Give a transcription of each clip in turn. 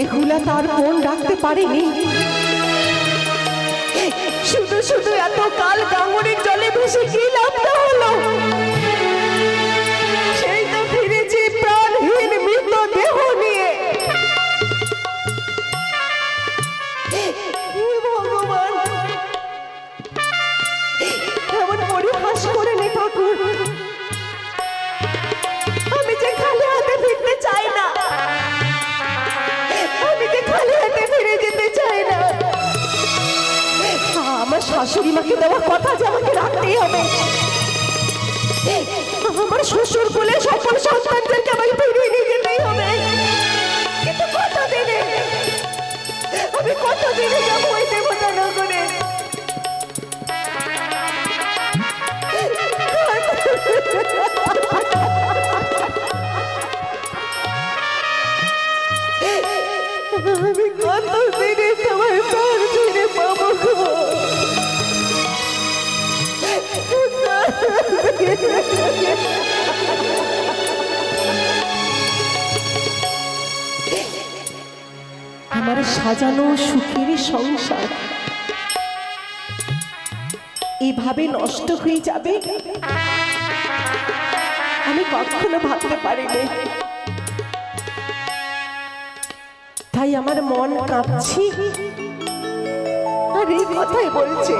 বেহুলা তার ফোন রাখতে পারেনি। শুধু শুধু এত কাল গাঙ্গুরের জলে ভেসে কি লাভটা হলো? আমার শাশুড়ি মাকে দেওয়া কথা যে আমাকে রাখতেই হবে। আমার শ্বশুর বলে সকল সন্তানদেরকে আমাকে ফিরিয়ে নিয়ে যেতেই হবে। কিন্তু কত দিনে আমি কত দিনে যাব ওই দেবতা নগরে? আমার সাজানো সুখের সংসার। এভাবে নষ্ট হয়ে যাবে? আমি কখনো ভাবতে পারিনি। তাই আমার মন কাঁপছি। আর এই কথাই বলছে।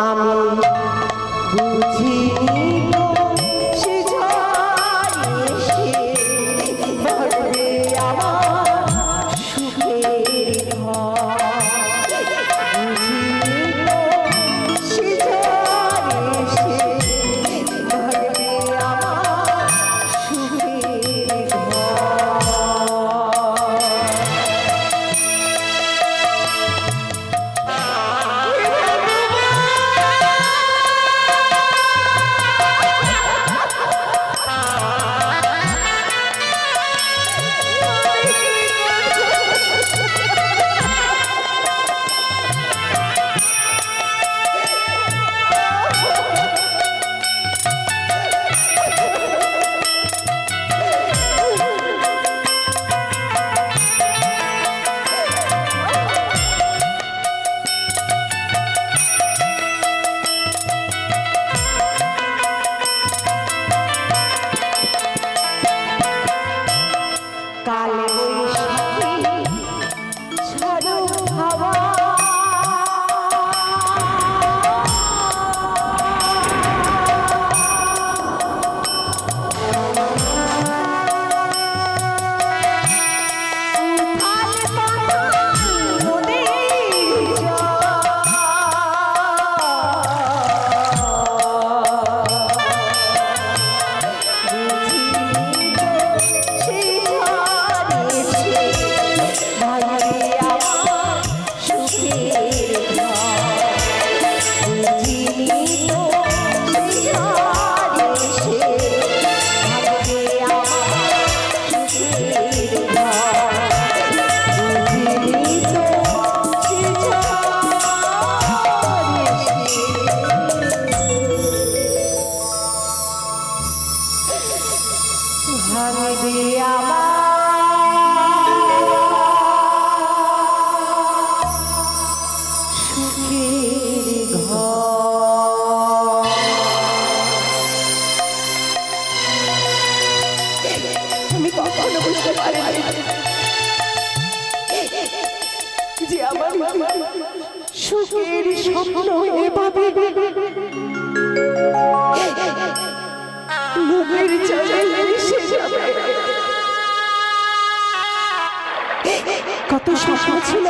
আমি কত স্বপ্ন ছিল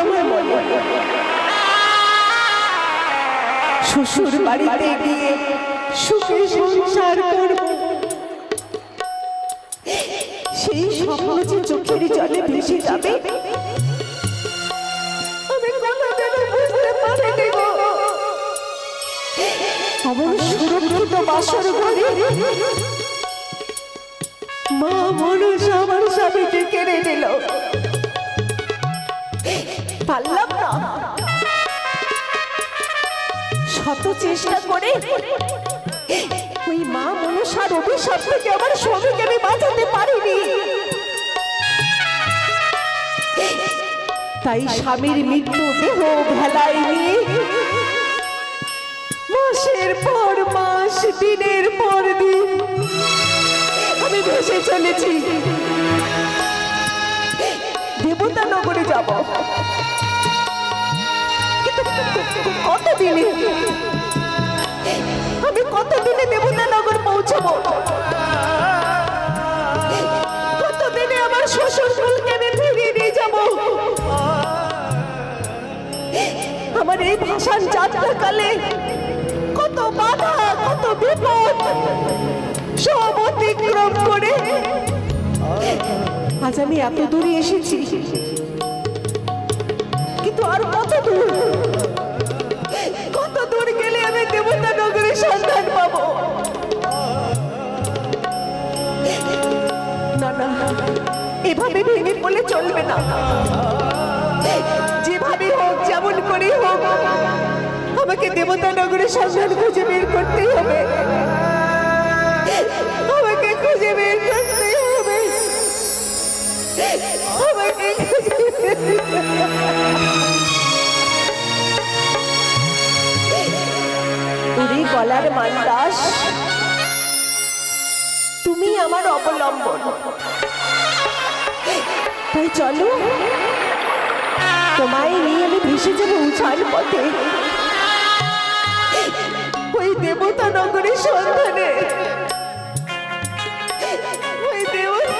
শ্বশুর বাড়িতে গিয়ে সুখে সংসার করব। সেই স্বপ্ন যে চোখের জলে ভেসে যাবে মা মনুষ আমার স্বামীকে কেড়ে নিল। পারলাম না। শত চেষ্টা করে ওই মা মনুষার অভিশাপ থেকে আমার স্বামীকে আমি বাঁচাতে পারিনি। তাই স্বামীর মৃত্যু দেহ ভেলায় নিয়ে মাসের পর মাস, দিনের পর দিন আমি ভেসে চলেছি। দেবতা নগরে যাব। কতদিনে আমি কতদিনে দেবতা নগর পৌঁছবো? কতদিনে আমার শ্বশুর কুলকে আমি ফিরিয়ে নিয়ে যাব? আমার এই ভাষার যাত্রাকালে কত বাধা, কত বিপদ সব অতিক্রম করে আজ আমি এত দূরে এসেছি। কিন্তু আর কত দূর? দেবতা নগরে সন্ধান পাব। এভাবে ভেঙে পড়লে চলবে না। যেভাবে হোক, যেমন করেই হোক, আমাকে দেবতা নগরের সন্ধান খুঁজে বের করতে হবে। আমাকে খুঁজে বের করতে হবে। আমাকে খুঁজে ওরে গলার মান্দাস। তুমি আমার অবলম্বন। তাই চলো, তোমায় নিয়ে আমি ভেসে যাব উঠান পথে। ওই দেবতা নগরের সন্ধানে। ওই দেবতা